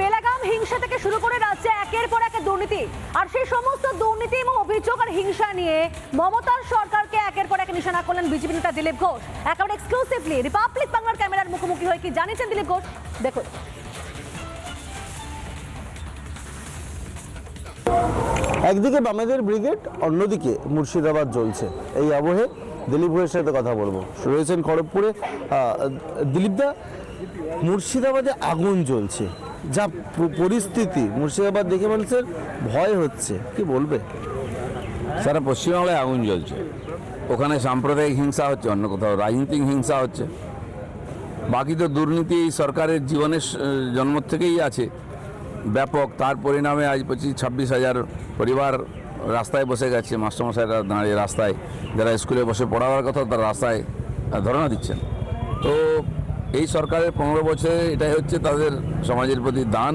বেলাগাম হিংসা থেকে শুরু করে রাজ্যে একের পর দুর্নীতি। আর সেই সমস্ত দুর্নীতি এবং অভিযোগ আর হিংসা নিয়ে মমতার সরকারকে একের পর এক নিশানা করলেন বিজেপি নেতা দিলীপ ঘোষ। একেবারে এক্সক্লুসিভলি রিপাবলিক বাংলার ক্যামেরার মুখোমুখি হয়ে কি জানিয়েছেন দিলীপ ঘোষ? দেখুন। একদিকে বামেদের ব্রিগেড, অন্যদিকে মুর্শিদাবাদ জ্বলছে। এই আবহে দিলীপ ঘোষের সাথে কথা বলব। রয়েছেন খড়গপুরে দিলীপদা মুর্শিদাবাদে আগুন জ্বলছে। যা পরিস্থিতি মুর্শিদাবাদ দেখে মানুষের ভয় হচ্ছে। কি বলবে? সারা পশ্চিমবাংলায় আগুন জ্বলছে। ওখানে সাম্প্রদায়িক হিংসা হচ্ছে, অন্য কোথাও রাজনৈতিক হিংসা হচ্ছে। বাকি তো দুর্নীতি এই সরকারের জীবনের জন্ম থেকেই আছে। ব্যাপক, তার পরিণামে আজ পঁচিশ, ছাব্বিশ হাজার পরিবার রাস্তায় বসে গেছে। মাস্টারমশাইরা দাঁড়িয়ে রাস্তায়, যারা স্কুলে বসে পড়াবার কথা, তারা রাস্তায় ধরনা দিচ্ছেন। তো এই সরকারের পনেরো বছরে এটাই হচ্ছে তাদের সমাজের প্রতি দান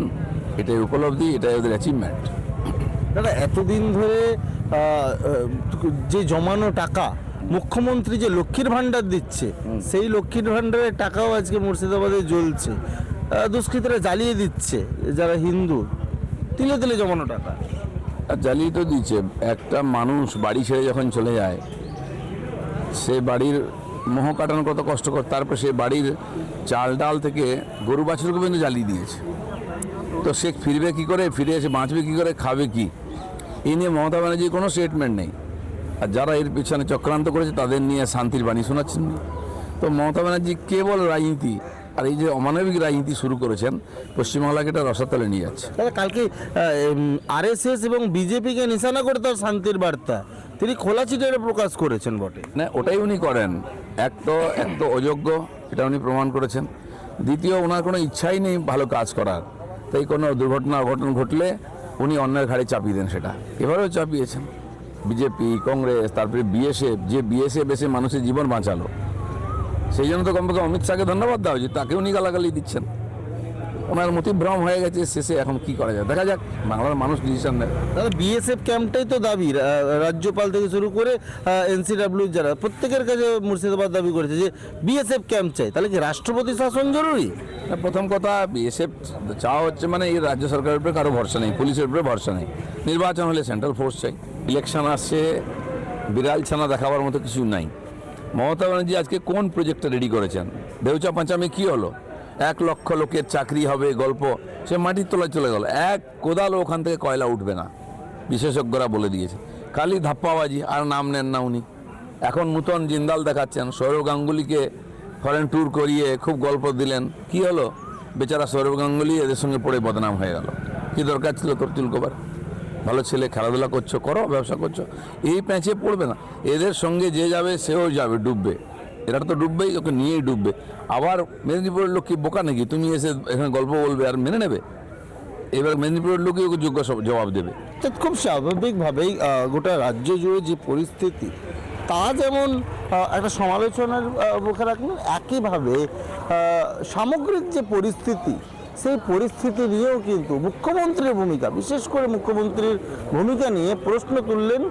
এটাই উপলব্ধি এটাই ওদের অ্যাচিভমেন্ট দাদা এতদিন ধরে যে জমানো টাকা মুখ্যমন্ত্রী যে লক্ষ্মীর ভাণ্ডার দিচ্ছে সেই লক্ষ্মীর ভাণ্ডারের টাকাও আজকে মুর্শিদাবাদে জ্বলছে। দুষ্কৃতীরা জ্বালিয়ে দিচ্ছে যারা হিন্দু তিলে তিলে জমানো টাকা। আর জ্বালিয়ে তো দিচ্ছে। একটা মানুষ বাড়ি ছেড়ে যখন চলে যায় সে বাড়ির মোহ কাটানো কত কষ্টকর তারপর সে বাড়ির চাল ডাল থেকে গরু বাছুরকে পর্যন্ত জ্বালিয়ে দিয়েছে। তো সে ফিরবে কি করে? ফিরে এসে বাঁচবে কি করে? খাবে কি? এই নিয়ে মমতা ব্যানার্জির কোনো স্টেটমেন্ট নেই। আর যারা এর পিছনে চক্রান্ত করেছে, তাদের নিয়ে শান্তির বাণী শোনাচ্ছেন না। তো মমতা ব্যানার্জি কেবল রাজনীতি আর এই যে অমানবিক রাজনীতি শুরু করেছেন, পশ্চিমবাংলাকে এটা রসাতলে নিয়ে যাচ্ছে। কালকে আরএসএস এবং বিজেপিকে নিশানা করে তার শান্তির বার্তা। তিনি খোলা চিঠি প্রকাশ করেছেন বটে। না, ওটাই উনি করেন। এক তো এক তো অযোগ্য, এটা উনি প্রমাণ করেছেন। দ্বিতীয় ওনার কোনো ইচ্ছাই নেই ভালো কাজ করার। তাই কোনো দুর্ঘটনা, অঘটন ঘটলে উনি অন্যের ঘাড়ে চাপিয়ে দেন সেটা। এবারেও চাপিয়েছেন। বিজেপি, কংগ্রেস, তারপরে বিএসএফ, যে বিএসএফ এসে মানুষের জীবন বাঁচালো। সেই জন্য তো কমপক্ষে অমিত শাহকে ধন্যবাদ দেওয়া উচিত। তাকে উনি গালাগালি দিচ্ছেন। ওনার মতিভ্রম হয়ে গেছে শেষে এখন কি করা যায়? দেখা যাক বাংলার মানুষ ডিসিশন নেয়। দাদা বিএসএফ ক্যাম্পটাই তো দাবি রাজ্যপাল থেকে শুরু করে এনসিডাব্লিউ যারা প্রত্যেকের কাছে মুর্শিদাবাদ দাবি করেছে যে বিএসএফ ক্যাম্প চাই। তাহলে কি রাষ্ট্রপতি শাসন জরুরি? প্রথম কথা বিএসএফ চাওয়া হচ্ছে মানে এই রাজ্য সরকারের উপরে কারও ভরসা নেই পুলিশের উপরে ভরসা নেই। নির্বাচন হলে সেন্ট্রাল ফোর্স চাই। ইলেকশন আসছে বিড়াল ছানা দেখাবার মতো কিছু নাই। মমতা ব্যানার্জি আজকে কোন প্রজেক্টটা রেডি করেছেন? দেউচা পাঁচামে কি হলো? এক লক্ষ লোকের চাকরি হবে, গল্প। সে মাটির তলায় চলে গেল। এক কোদালও ওখান থেকে কয়লা উঠবে না, বিশেষজ্ঞরা বলে দিয়েছে। খালি ধাপ্পাবাজি, আর নাম নেন না উনি। এখন নূতন জিন্দাল দেখাচ্ছেন। সৌরভ গাঙ্গুলিকে ফরেন ট্যুর করিয়ে খুব গল্প দিলেন। কি হলো? বেচারা সৌরভ গাঙ্গুলি এদের সঙ্গে পড়ে বদনাম হয়ে গেল। কি দরকার ছিল তোর চুলকোবার ভালো ছেলে, খেলাধুলা করছ, করো, ব্যবসা করছ। এই প্যাঁচে পড়বে না। এদের সঙ্গে যে যাবে, সেও যাবে, ডুববে। এরা তো ডুববেই, ওকে নিয়েই ডুববে। আবার মেদিনীপুরের লোক কি বোকা নাকি? তুমি এসে এখানে গল্প বলবে আর মেনে নেবে? এবার মেদিনীপুরের লোকই ওকে যোগ্য জবাব দেবে। তো খুব স্বাভাবিকভাবেই গোটা রাজ্য জুড়ে যে পরিস্থিতি, তা যেমন একটা সমালোচনার মুখে রাখলেন একইভাবে সামগ্রিক যে পরিস্থিতি সেই পরিস্থিতি নিয়েও কিন্তু মুখ্যমন্ত্রীর ভূমিকা, বিশেষ করে মুখ্যমন্ত্রীর ভূমিকা নিয়ে প্রশ্ন তুললেন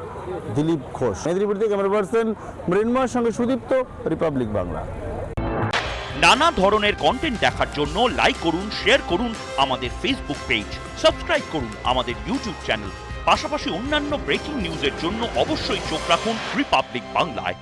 দিলীপ ঘোষ। মেদিনীপুর থেকে ক্যামেরা পার্সন মৃন্ময়ের সঙ্গে সুদীপ্ত, রিপাবলিক বাংলা। নানা ধরনের কন্টেন্ট দেখার জন্য লাইক করুন শেয়ার করুন আমাদের ফেসবুক পেজ সাবস্ক্রাইব করুন আমাদের ইউটিউব চ্যানেল পাশাপাশি অন্যান্য ব্রেকিং নিউজের জন্য অবশ্যই চোখ রাখুন রিপাবলিক বাংলায়